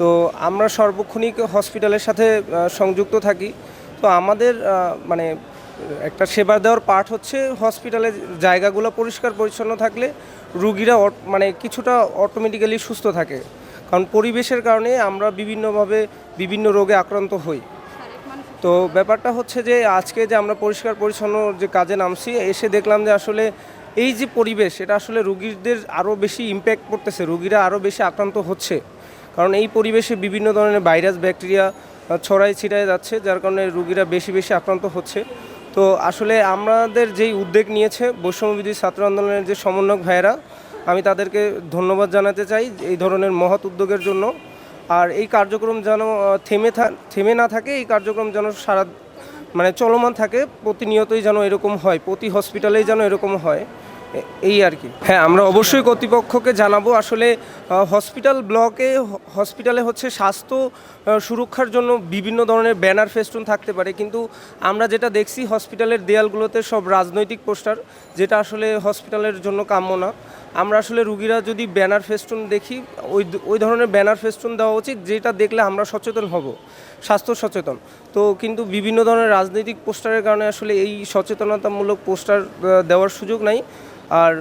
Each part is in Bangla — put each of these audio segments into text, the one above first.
তো আমরা সর্বক্ষণিক হসপিটালের সাথে সংযুক্ত থাকি। তো আমাদের মানে একটা সেবা দেওয়ার পার্ট হচ্ছে হসপিটালের জায়গাগুলো পরিষ্কার পরিচ্ছন্ন থাকলে রুগীরা মানে কিছুটা অটোমেটিক্যালি সুস্থ থাকে। কারণ পরিবেশের কারণে আমরা বিভিন্নভাবে বিভিন্ন রোগে আক্রান্ত হই। তো ব্যাপারটা হচ্ছে যে আজকে যে আমরা পরিষ্কার পরিচ্ছন্ন যে কাজে নামছি এসে দেখলাম যে আসলে এই যে পরিবেশ এটা আসলে রুগীদের আরও বেশি ইম্প্যাক্ট পড়তেছে রুগীরা আরও বেশি আক্রান্ত হচ্ছে। কারণ এই পরিবেশে বিভিন্ন ধরনের ভাইরাস, ব্যাকটেরিয়া ছড়াই ছিটায় যাচ্ছে, যার কারণে রুগীরা বেশি বেশি আক্রান্ত হচ্ছে। তো আসলে আমাদের যেই উদ্যোগ নিয়েছে বৈষম্যবিধি ছাত্র আন্দোলনের যে সমন্বয়ক ভাইয়েরা, আমি তাদেরকে ধন্যবাদ জানাতে চাই এই ধরনের মহৎ উদ্যোগের জন্য। আর এই কার্যক্রম যেন থেমে থেমে না থাকে, এই কার্যক্রম যেন সারা মানে চলমান থাকে, প্রতিনিয়তই যেন এরকম হয়, প্রতি হসপিটালেই যেন এরকম হয়। এই আর কি। হ্যাঁ আমরা অবশ্যই কর্তৃপক্ষকে জানাব আসলে হসপিটাল ব্লকে হসপিটালে হচ্ছে স্বাস্থ্য সুরক্ষার জন্য বিভিন্ন ধরনের ব্যানার ফেস্টুন থাকতে পারে। কিন্তু আমরা যেটা দেখছি হসপিটালের দেয়ালগুলোতে সব রাজনৈতিক পোস্টার, যেটা আসলে হসপিটালের জন্য কাম্য না। আমরা আসলে রুগীরা যদি ব্যানার ফেস্টুন দেখি, ওই ওই ধরনের ব্যানার ফেস্টুন দেওয়া উচিত, যেটা দেখলে আমরা সচেতন হব, স্বাস্থ্য সচেতন। তো কিন্তু বিভিন্ন ধরনের রাজনৈতিক পোস্টারের কারণে আসলে এই সচেতনতামূলক পোস্টার দেওয়ার সুযোগ নাই। আর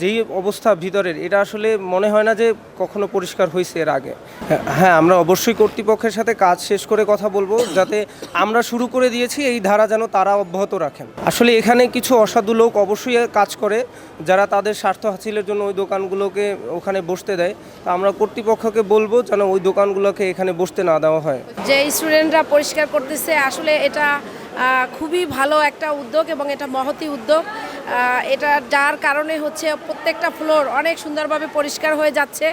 যেই অবস্থা ভিতরের এটা আসলে মনে হয় না যে কখনো পরিষ্কার হয়েছে এর আগে। হ্যাঁ, হ্যাঁ আমরা অবশ্যই কর্তৃপক্ষের সাথে কাজ শেষ করে কথা বলব যাতে আমরা শুরু করে দিয়েছি এই ধারা যেন তারা অব্যাহত রাখেন। আসলে এখানে কিছু অসাধু লোক অবশ্যই কাজ করে যারা তাদের স্বার্থ হাসিলের জন্য ওই দোকানগুলোকে ওখানে বসতে দেয়। তা আমরা কর্তৃপক্ষকে বলব যেন ওই দোকানগুলোকে এখানে বসতে না দেওয়া হয়। যে স্টুডেন্টরা পরিষ্কার করতেছে আসলে এটা খুবই ভালো একটা উদ্যোগ এবং এটা মহতি উদ্যোগ। এটা যার কারণে হচ্ছে প্রত্যেকটা ফ্লোর অনেক সুন্দরভাবে পরিষ্কার হয়ে যাচ্ছে।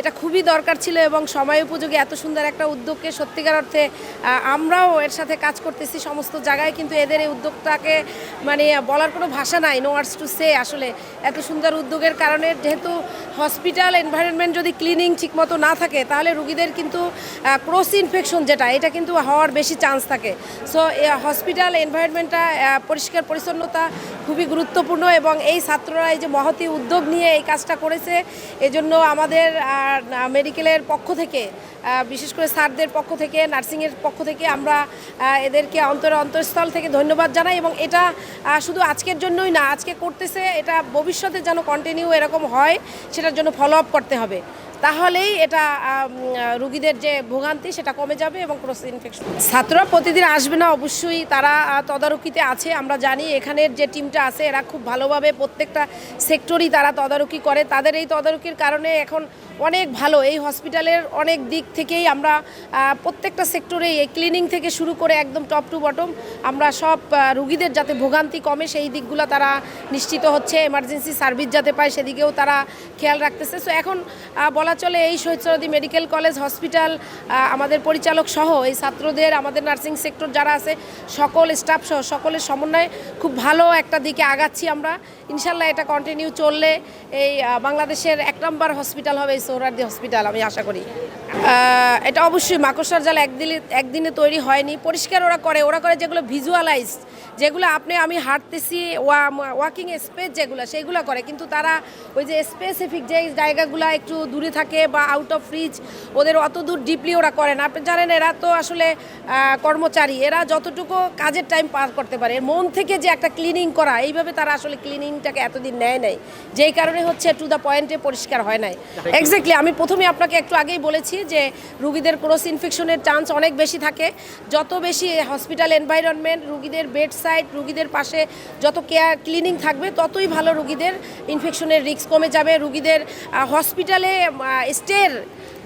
এটা খুবই দরকার ছিল এবং সময় উপযোগী, এত সুন্দর একটা উদ্যোগকে সত্যিকার অর্থে আমরাও এর সাথে কাজ করতেছি সমস্ত জায়গায়, কিন্তু এদের এই উদ্যোগটাকে মানে বলার কোনো ভাষা নাই নো ওয়ার্ডস টু সে আসলে। এত সুন্দর উদ্যোগের কারণে যেহেতু হসপিটাল এনভায়রনমেন্ট যদি ক্লিনিং ঠিকমতো না থাকে, তাহলে রুগীদের কিন্তু ক্রস ইনফেকশন যেটা, এটা কিন্তু হওয়ার বেশি চান্স থাকে। সো হসপিটাল এনভায়রনমেন্টটা পরিষ্কার পরিচ্ছন্নতা খুবই গুরুত্বপূর্ণ এবং এই ছাত্ররা এই যে মহতি উদ্যোগ নিয়ে এই কাজটা করেছে, এজন্য আমাদের মেডিকেলের পক্ষ থেকে বিশেষ করে স্যারদের পক্ষ থেকে, নার্সিংয়ের পক্ষ থেকে আমরা এদেরকে অন্তর অন্তঃস্থল থেকে ধন্যবাদ জানাই এবং এটা শুধু আজকের জন্যই না, আজকে করতেছে, এটা ভবিষ্যতে যেন কন্টিনিউ এরকম হয়, সেটার জন্য ফলো আপ করতে হবে। তাহলেই এটা রুগীদের যে ভোগান্তি সেটা কমে যাবে এবং ক্রস ইনফেকশন ছাত্ররা প্রতিদিন আসবে না অবশ্যই তারা তদারকিতে আছে। আমরা জানি এখানের যে টিমটা আছে এরা খুব ভালোভাবে প্রত্যেকটা সেক্টরই তারা তদারকি করে। তাদের এই তদারকির কারণে এখন অনেক ভালো। এই হসপিটালের অনেক দিক থেকেই আমরা প্রত্যেকটা সেক্টরে এই ক্লিনিং থেকে শুরু করে একদম টপ টু বটম আমরা সব রুগীদের যাতে ভোগান্তি কমে সেই দিকগুলো তারা নিশ্চিত হচ্ছে। এমার্জেন্সি সার্ভিস যাতে পায় সেদিকেও তারা খেয়াল রাখতেছে। সো এখন আহ, বলা চলে এই Shaheed Suhrawardy medical college, hospital আমাদের পরিচালক সহ এই ছাত্রদের, আমাদের নার্সিং সেক্টর যারা আছে, সকল স্টাফ সহ সকলের সমন্বয়ে খুব ভালো একটা দিকে আগাচ্ছি আমরা। ইনশাল্লাহ এটা কন্টিনিউ চললে এই বাংলাদেশের এক নম্বর হসপিটাল হবে এই সোহরার্দি হসপিটাল আমি আশা করি। এটা অবশ্যই মাকড়সার জাল একদিনে একদিনে তৈরি হয়নি। পরিষ্কার ওরা করে ওরা করে যেগুলো ভিজুয়ালাইজ যেগুলো আপনি, আমি হাঁটতেছি ওয়াকিং স্পেস যেগুলো সেইগুলো করে। কিন্তু তারা ওই যে স্পেসিফিক যে জায়গাগুলো একটু দূরে থাকে বা আউট অফ রিচ ওদের অত দূর ডিপলি ওরা করে না। আপনি জানেন, এরা তো আসলে কর্মচারী। এরা যতটুকু কাজের টাইম পার করতে পারে মন থেকে যে একটা ক্লিনিং করা, এইভাবে তারা আসলে ক্লিনিংটাকে এতদিন নেয় নাই। যেই কারণে হচ্ছে টু দ্য পয়েন্টে পরিষ্কার হয় নাই। এক্স্যাক্টলি আমি প্রথমে আপনাকে একটু আগেই বলেছি যে, রুগীদের ক্রস ইনফেকশনের চান্স অনেক বেশি থাকে। যত বেশি হসপিটাল এনভায়রনমেন্ট রুগীদের বেড সাইড রুগীদের পাশে যত কেয়ার ক্লিনিং থাকবে, ততই ভালো রুগীদের ইনফেকশনের রিস্ক কমে যাবে। রুগীদের হসপিটালে স্টের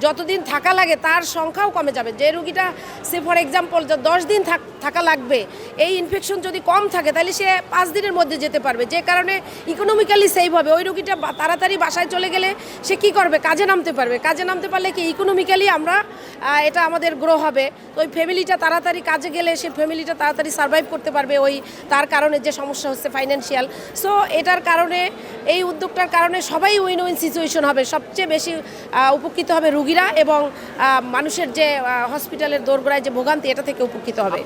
যতদিন থাকা লাগে, তার সংখ্যাও কমে যাবে। যে রুগীটা, সে ফর এক্সাম্পল দশ দিন থাক- লাগবে, এই ইনফেকশন যদি কম থাকে, তাহলে সে পাঁচ দিনের মধ্যে যেতে পারবে। যে কারণে ইকোনমিক্যালি সেভ হবে। ওই রুগীটা তাড়াতাড়ি বাসায় চলে গেলে সে কি করবে? কাজে নামতে পারবে। কাজে নামতে পারলে কি ইকোনমিক্যালি আমরা এটা আমাদের গ্রো হবে। তো ওই ফ্যামিলিটা তাড়াতাড়ি কাজে গেলে সে ফ্যামিলিটা তাড়াতাড়ি সার্ভাইভ করতে পারবে ওই, তার কারণে যে সমস্যা হচ্ছে ফাইন্যান্সিয়াল সো এটার কারণে, এই উদ্যোগটার কারণে সবাই উইন উইন সিচুয়েশন হবে। সবচেয়ে বেশি উপকৃত হবে রুগীরা এবং মানুষের যে হসপিটালের দোরগোড়ায় যে ভোগান্তি এটা থেকে উপকৃত হবে।